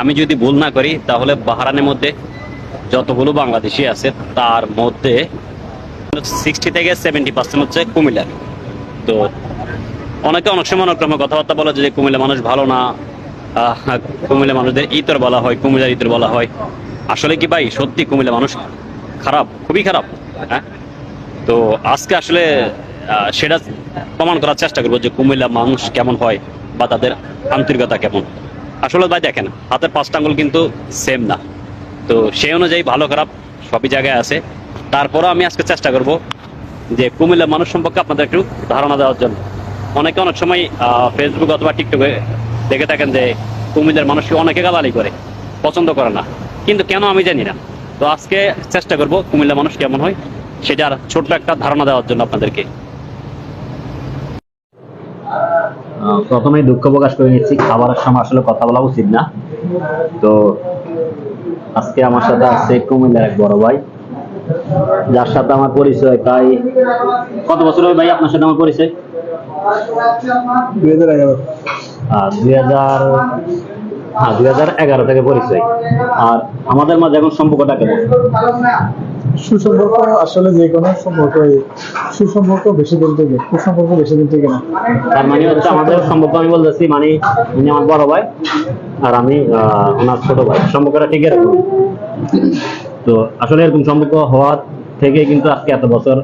আমি যদি ভুল না করি, তাহলে বাহারানের মধ্যে যতগুলো বাংলাদেশি আছে, তার মধ্যে সিক্সটি থেকে সেভেন্টি পার্সেন্ট হচ্ছে কুমিল্লার তো অনেকে অনেক সময় অনেক কথাবার্তা বলে যে কুমিল্লা মানুষ ভালো না কুমিল্লা মানুষদের ইতর বলা হয়, কুমিল্লার ইতর বলা হয়। আসলে কি ভাই, সত্যি কুমিল্লা মানুষ খারাপ, খুবই খারাপ হ্যাঁ? তো আজকে আসলে সেটা প্রমাণ করার চেষ্টা করব যে কুমিল্লা মানুষ কেমন হয় বা তাদের আন্তরিকতা কেমন। আসলে ভাই দেখেন, হাতের পাঁচটা আঙ্গুল কিন্তু সেম না। তো সেই অনুযায়ী ভালো খারাপ সবই জায়গায় আছে। তারপরও আমি আজকে চেষ্টা করব যে কুমিল্লা মানুষ সম্পর্কে আপনাদের একটু ধারণা দেওয়ার জন্য। অনেকে অনেক সময় ফেসবুক অথবা টিকটকে দেখে থাকেন যে কুমিল্লার মানুষকে অনেকে গালালি করে, পছন্দ করে না। কিন্তু কেন আমি জানি না। তো আজকে চেষ্টা করব কুমিল্লা মানুষ কেমন হয়, সেটার ছোট্ট একটা ধারণা দেওয়ার জন্য আপনাদেরকে। প্রথমেই দুঃখ প্রকাশ করে নিচ্ছি খাবারের সময় আসলে কথা বলা উচিত না। তো আজকে আমার সাথে আছে কুমিল্লার এক বড় ভাই যার সাথে আমার পরিচয় প্রায় কত বছর হবে ভাই আপনার সাথে আমার পরিচয়? দুই হাজার এগারো। দুই হাজার হ্যাঁ দুই হাজার এগারো থেকে পরিচয়। আর আমাদের মাঝে এখন সম্পর্কটা কেমন? সুসম্পর্ক আসলে যে কোনো সম্পর্ক সুসম্পর্ক বেশি দিন থেকে কুসম্পর্ক বেশি দিন থেকে না। তার মানে হচ্ছে আমাদের সম্পর্ক আমি বলতেছি মানে উনি আমার বড় ভাই আর আমি ওনার ছোট ভাই। সম্পর্কটা ঠিক এরকম। তো আসলে এরকম সম্পর্ক হওয়ার থেকে কিন্তু আজকে এত বছর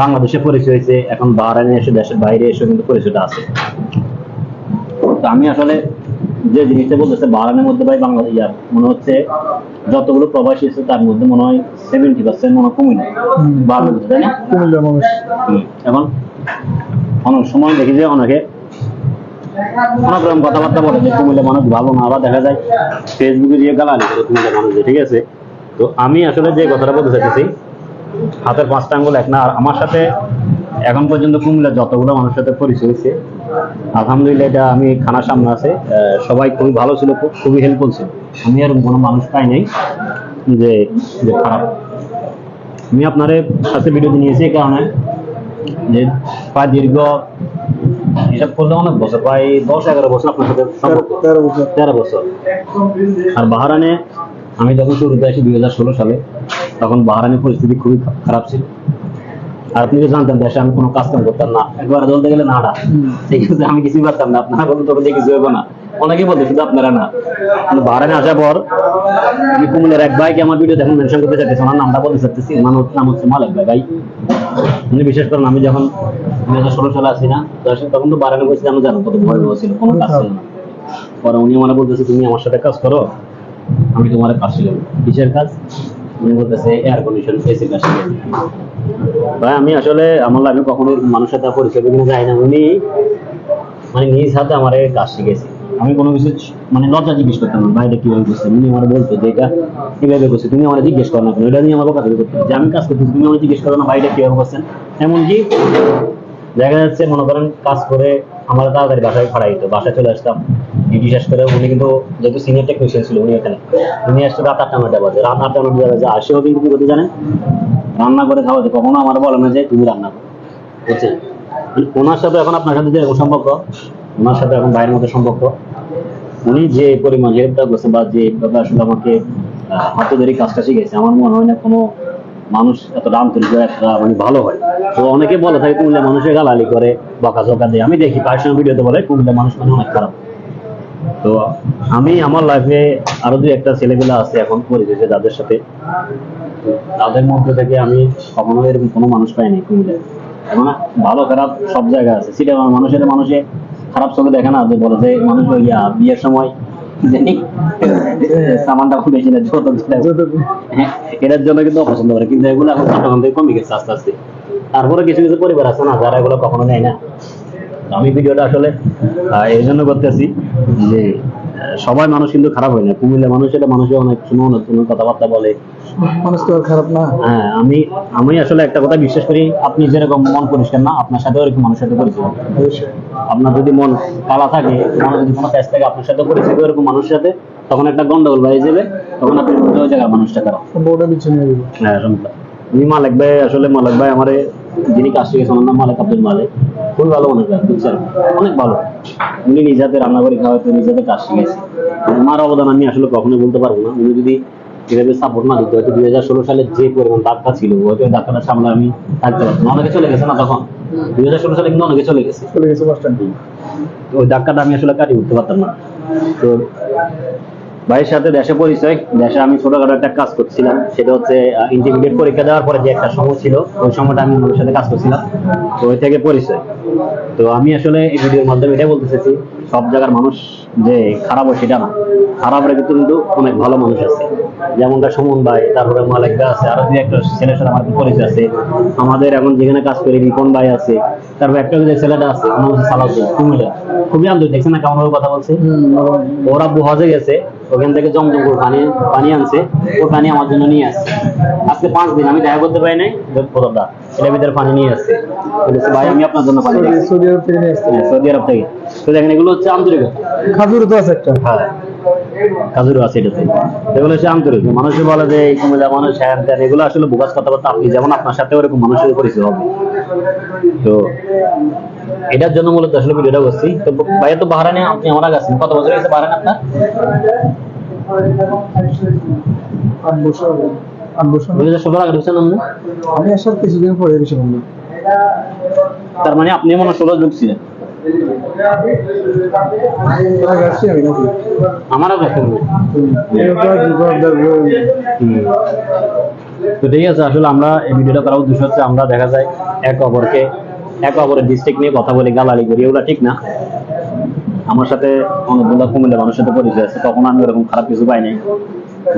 বাংলাদেশে পরিচয় হয়েছে, এখন বাহারাইনে এসে দেশের বাইরে এসে কিন্তু পরিচয়টা আছে। তো আমি আসলে যে জিনিসটা বলতেছে বাহারানের মধ্যে ভাই বাংলাদেশ ইয়ার। মনে হচ্ছে যতগুলো প্রবাসী আছে তার মধ্যে মনে হয় সেভেন্টি পার্সেন্ট মনে হয় কমে হুম। তাই না? মানুষ। এখন অনেক সময় দেখি যে অনেকে অনেক রকম কথাবার্তা বলে যে কুমিল্লা মানুষ ভালো না আবার দেখা যায় ফেসবুকে দিয়ে গালালি করে কুমিল্লা মানুষ ঠিক আছে? তো আমি আসলে যে কথাটা বলতে চাইতেছি হাতের পাঁচটা আঙ্গুল এক না আর আমার সাথে এখন পর্যন্ত কুমিল্লার যতগুলো মানুষের সাথে পরিচয় হয়েছে আলহামদুলিল্লাহ এটা আমি খানার সামনে আছে। সবাই খুবই ভালো ছিল খুবই হেল্পফুল ছিল। আমি এরকম কোনো মানুষ পাই নাই যে যে খারাপ। আমি আপনার সাথে ভিডিও নিয়েছি এই কারণে যে প্রায় দীর্ঘ হিসাব করলে অনেক বছর প্রায় দশ এগারো বছর আপনার সাথে তেরো- তেরো বছর। তেরো বছর। আর বাহারানে আমি যখন শুরুতে আসি দুই হাজার ষোলো সালে তখন বাহারানের পরিস্থিতি খুবই খারাপ ছিল। আর আপনি তো জানতেন দেশে আমি কোনো কাজ কাম করতাম না। একবার বলতে গেলে নাড়া ঠিক আছে, আমি কিছুই পারতাম না। আপনারা বলুন যে কিছু হইব না। অনেকেই বলতে শুধু আপনারা না। বাহারানে আসার পর আমি কুমিল্লার এক ভাইকে আমার ভিডিও যখন মেনশন করতে চাইতেছি। আমার নামটা বলতে চাইতেছি। আমার নাম হচ্ছে মালিক ভাই ভাই। উনি বিশেষ করেন আমি যখন দুই হাজার ষোলো সালে আসি না তখন তো বারানে বসে আমি জানো কত ভয় ছিল, কোনো কাজ ছিল না। পরে উনি আমার বলতেছে, তুমি আমার সাথে কাজ করো, আমি তোমার কাজ শিখাবো কিসের কাজ? ভাই, আমি আসলে আমার আমি কখনো মানুষের সাথে পরিচয় করে যাই না। উনি মানে নিজ হাতে আমার কাজ শিখেছে আমি কোনো কিছু মানে লজ্জা জিজ্ঞেস করতাম না বাইরে কীভাবে করছে উনি আমার বলতো যে, এটা কীভাবে করছে তুমি আমার জিজ্ঞেস করো না এটা নিয়ে আমার কথা যে আমি কাজ করতেছি, তুমি আমার জিজ্ঞেস করো না বাইরে কীভাবে করছেন? এমনকি দেখা যাচ্ছে, মনে করেন, কাজ করে আমার তাড়াতাড়ি বাসায় ফাড়াই দিত। বাসায় চলে আসতাম, ডিউটি শেষ করে উনি কিন্তু যেহেতু সিনিয়র টেকনিশিয়ান ছিল উনি এখানে। উনি আসতো রাত আটটা নয়টা বাজে। রাত আটটা নয়টা বাজে। আসেও কিন্তু কি করতে জানেন? রান্না করে খাওয়াতে। কখনো আমার বলে না যে, তুমি রান্না করো। বুঝছেন? ওনার সাথে এখন আপনার সাথে যে সম্পর্ক, ওনার সাথে এখন বাইরের মধ্যে সম্পর্ক। উনি যে পরিমাণ হেল্পটা করছে বা যে আসলে আমাকে হাতে ধরে কাজটা শিখেছে আমার মনে হয় না কোনো মানুষ এতটা আন্তরিক হয়ে একটা মানে ভালো হয়। তো অনেকে বলে থাকে, কুমিল্লা মানুষের গালালি করে, বকা জকা দেয়। আমি দেখি পার্সোনাল ভিডিওতে বলে, কুমিল্লা মানুষ মানে অনেক খারাপ। তো আমি আমার লাইফে আরও দুই একটা ছেলেগুলো আছে এখন পরিচিত যাদের সাথে। তাদের মধ্যে থেকে আমি কখনো এরকম কোনো মানুষ পাইনি কুমিল্লায়। এখন ভালো, খারাপ সব জায়গায় আছে। সেটা মানুষের মানুষে খারাপ চোখে দেখে না, যে বলে যে মানুষ ইয়া বিয়ের সময় জানি। সামানটা খুব বেশি না ছোট হ্যাঁ, এটার জন্য কিন্তু অপছন্দ করে কিন্তু এগুলো এখন চট্টগ্রাম থেকে কমে গেছে আস্তে আস্তে। তারপরে কিছু কিছু পরিবার আছে না যারা এগুলো কখনো নেয় না। আমি ভিডিওটা আসলে এই জন্য করতেছি যে সবাই মানুষ কিন্তু খারাপ হয় না। কুমিল্লা মানুষ এটা মানুষের অনেক সময় অনেক সময় কথাবার্তা বলে। মানুষ তো খারাপ না। হ্যাঁ আমি আমি আসলে একটা কথা বিশ্বাস করি আপনি যেরকম মন পরিষ্কার না আপনার সাথে ওরকম মানুষের সাথে পরিচয় আপনার যদি মন কালা থাকে মনে যদি কোনো কাজ থাকে আপনার সাথে পরিচয় ওরকম মানুষের সাথে তখন একটা গন্ডগোল বাইরে যাবে তখন আপনি ওই জায়গার মানুষটা খারাপ। হ্যাঁ উনি মালিক ভাই আসলে মালিক ভাই আমার যিনি কাজ শিখেছে ওনার নাম মালিক আব্দুল মালিক। খুবই ভালো মানুষ ভাই, বুঝছেন অনেক ভালো। উনি নিজ হাতে রান্না করে খাওয়াতে নিজ হাতে কাজ শিখেছে আমার অবদান আমি আসলে কখনোই বলতে পারব না। উনি যদি এভাবে সাপোর্ট না দিত হয়তো দুই হাজার ষোলো সালে যে পরিমাণ ধাক্কা ছিল হয়তো ধাক্কাটা সামনে আমি থাকতে পারতাম অনেকে চলে গেছে না তখন? দুই হাজার ষোলো সালে কিন্তু অনেকে চলে গেছে। চলে গেছে ওই ধাক্কাটা আমি আসলে কাটিয়ে উঠতে পারতাম না। তো ভাইয়ের সাথে দেশে পরিচয় দেশে আমি ছোটখাটো একটা কাজ করছিলাম সেটা হচ্ছে ইন্টারমিডিয়েট পরীক্ষা দেওয়ার পরে যে একটা সময় ছিল ওই সময়টা আমি ওনার সাথে কাজ করছিলাম। তো ওই থেকে পরিচয়। তো আমি আসলে এই ভিডিওর মাধ্যমে এটাই বলতে চাইছি সব জায়গার মানুষ যে খারাপ হয় সেটা না। খারাপের কিন্তু কিন্তু অনেক ভালো মানুষ আছে। যেমনটা সুমন ভাই তারপরে মালিক ভাই আছে আরও দুই একটা ছেলের সাথে আমার পরিচয় আছে। আমাদের এখন যেখানে কাজ করি রিপন ভাই আছে তারপর একটা যে ছেলেটা আছে আমার হচ্ছে সালাউদ্দিন কুমিল্লা। খুবই আন্তরিক দেখছেন না কেমন কথা বলছে? ওরা বুহাজে গেছে ওখান থেকে জমজম করে পানি পানি আনছে ওই পানি আমার জন্য নিয়ে আসছে। আজকে পাঁচ দিন আমি দেখা করতে পারি নাই প্রতাপদা ছেলে ভিতরে পানি নিয়ে আসছে। ভাই আমি আপনার জন্য পানি সৌদি আরব থেকে নিয়ে আসতে হ্যাঁ, সৌদি আরব থেকে। তো দেখেন এগুলো হচ্ছে আন্তরিকতা খাজুর তো আছে একটা। হ্যাঁ। কাজুরও আছে এটাতে এগুলো হচ্ছে আন্তরিক। মানুষে বলে যে এই কুমিল্লা মানুষ হ্যান ত্যান এগুলো আসলে বোকাস কথাবার্তা আপনি যেমন আপনার সাথে ওরকম মানুষের পরিচয় হবে। তো এটার জন্য মূলত আসলে ভিডিওটা করছি। তো ভাইয়া তো বাহারানে আপনি আমার আগে আছেন। কত বছর হয়েছে বাহারানে আপনার? তার মানে আপনি মনে হয় ষোলো ঢুকছিলেন। আমরা দেখা যায় এক অপরকে, এক অপরের ডিস্ট্রিক্ট নিয়ে কথা বলি, গালালি করি, এগুলো ঠিক না। আমার সাথে অনেকগুলো কুমিল্লা মানুষের সাথে পরিচয় আছে, তখন আমি ওরকম খারাপ কিছু পাই নাই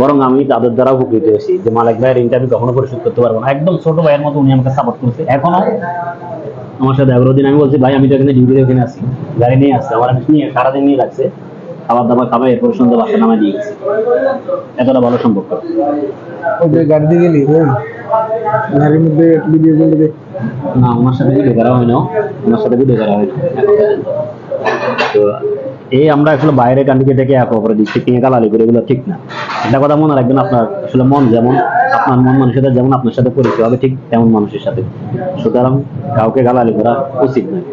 বরং আমি তাদের দ্বারা উপকৃত হয়েছি যে মালিক ভাইয়ের ইন্টারভিউ কখনো পরিশোধ করতে পারব না। একদম ছোট ভাইয়ের মতো উনি আমাকে সাপোর্ট করছে। এখনও আমার সাথে এগারো দিন আমি বলছি ভাই আমি তো এখানে ডিউটিতে ওখানে আছি। গাড়ি নিয়ে আসছে আমার নিয়ে সারাদিন নিয়ে রাখছে খাবার দাবার খাবার এরপর সন্ধ্যা বাসা নামায় দিয়ে গেছে। এতটা ভালো সম্পর্ক। গেলি গাড়ির মধ্যে ভিডিও দেখ? না ওনার সাথে ভিডিও করা হয় না ওনার সাথে ভিডিও করা হয় তো এই আমরা আসলে বাইরে কান্ট্রি থেকে এক অপরের গালালি করি এগুলো ঠিক না। একটা কথা মনে রাখবেন আপনার আসলে মন যেমন আপনার মন মানুষের যেমন আপনার সাথে পরিচয় হবে, ঠিক তেমন মানুষের সাথে। সুতরাং কাউকে গালালি করা উচিত নয়।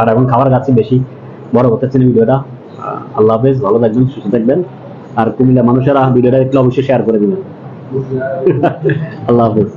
আর এখন খাবার গাছে বেশি। বড় করতেছেন ভিডিওটা। আল্লাহ হাফেজ, ভালো থাকবেন, সুস্থ থাকবেন। আর কুমিল্লা মানুষেরা ভিডিওটা একটু অবশ্যই শেয়ার করে দিবেন। আল্লাহ হাফেজ।